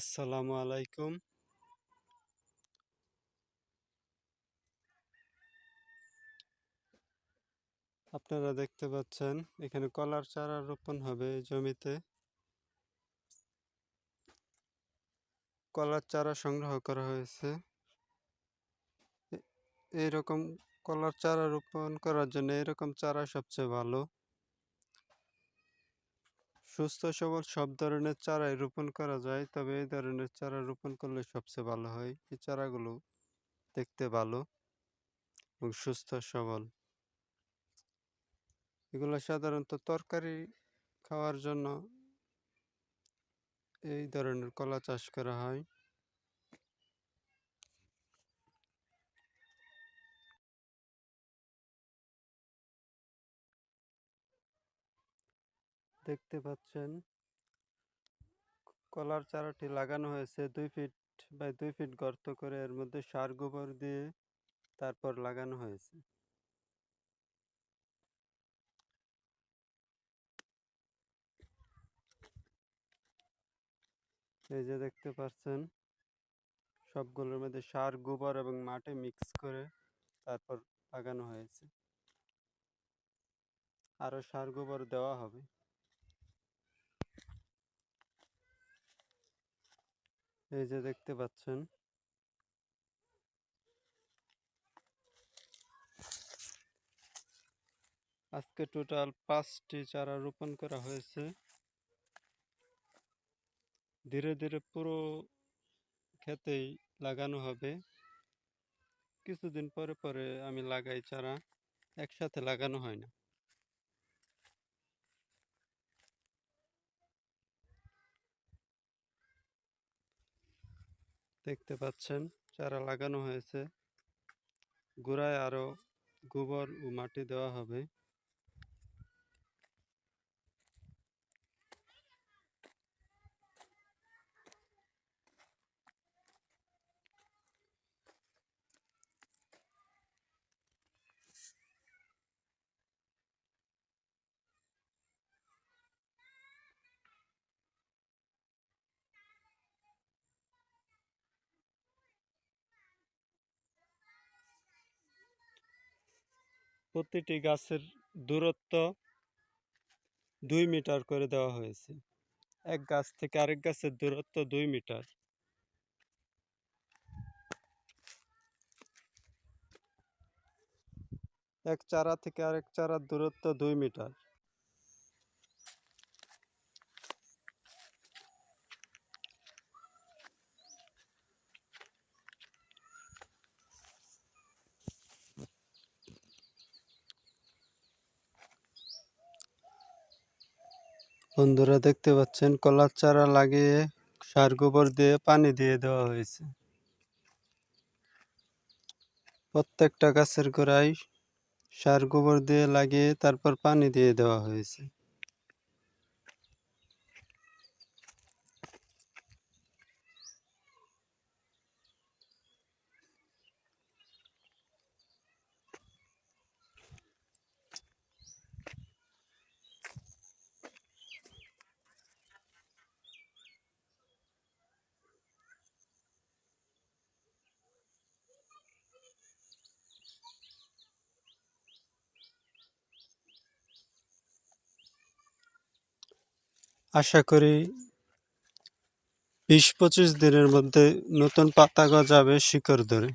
আসসালামু আলাইকুম। আপনারা দেখতে পাচ্ছেন, এখানে কলার চারা রোপণ হবে জমিতে। কলার চারা সংগ্রহ করা হয়েছে। এইরকম কলার চারা রোপণ করার জন্য এরকম চারা সবচেয়ে ভালো। সুস্থ সবল সব ধরনের চারাই রোপণ করা যায়, তবে এই ধরনের চারা রোপণ করলে সবচেয়ে ভালো হয়। এই চারাগুলো দেখতে ভালো এবং সুস্থ সবল। এগুলো সাধারণত তরকারি খাওয়ার জন্য এই ধরনের কলা চাষ করা হয়। দেখতে পাচ্ছেন। কলার চারাটি লাগানো হয়েছে। দুই ফিট বাই দুই ফিট গর্ত করে এর মধ্যে সার গোবর দিয়ে তারপর লাগানো হয়েছে। এই যে দেখতে পাচ্ছেন, সবগুলোর মধ্যে সার, গোবর এবং মাটি মিক্স করে তারপর লাগানো হয়েছে। আরও সার গোবর দেওয়া হবে। এই যে দেখতে পাচ্ছেন। আজকে টোটাল পাঁচটি চারা রোপণ করা হয়েছে। ধীরে ধীরে পুরো ক্ষেতেই লাগানো হবে। কিছুদিন পরে পরে আমি লাগাই চারা। একসাথে লাগানো হয় না। দেখতে পাচ্ছেন চারা লাগানো হয়েছে। গোড়ায় আরও গোবর ও মাটি দেওয়া হবে। প্রতিটি গাছের দূরত্ব দুই মিটার করে দেওয়া হয়েছে। এক গাছ থেকে আরেক গাছের দূরত্ব দুই মিটার। এক চারা থেকে আরেক চারার দূরত্ব দুই মিটার। বন্ধুরা দেখতে পাচ্ছেন, কলার চারা লাগিয়ে সার গোবর দিয়ে পানি দিয়ে দেওয়া হয়েছে। প্রত্যেকটা গাছের গোড়ায় সার গোবর দিয়ে লাগিয়ে তারপর পানি দিয়ে দেওয়া হয়েছে। আশা করি বিশ পঁচিশ দিনের মধ্যে নতুন পাতা গজাবে শিকড় ধরে।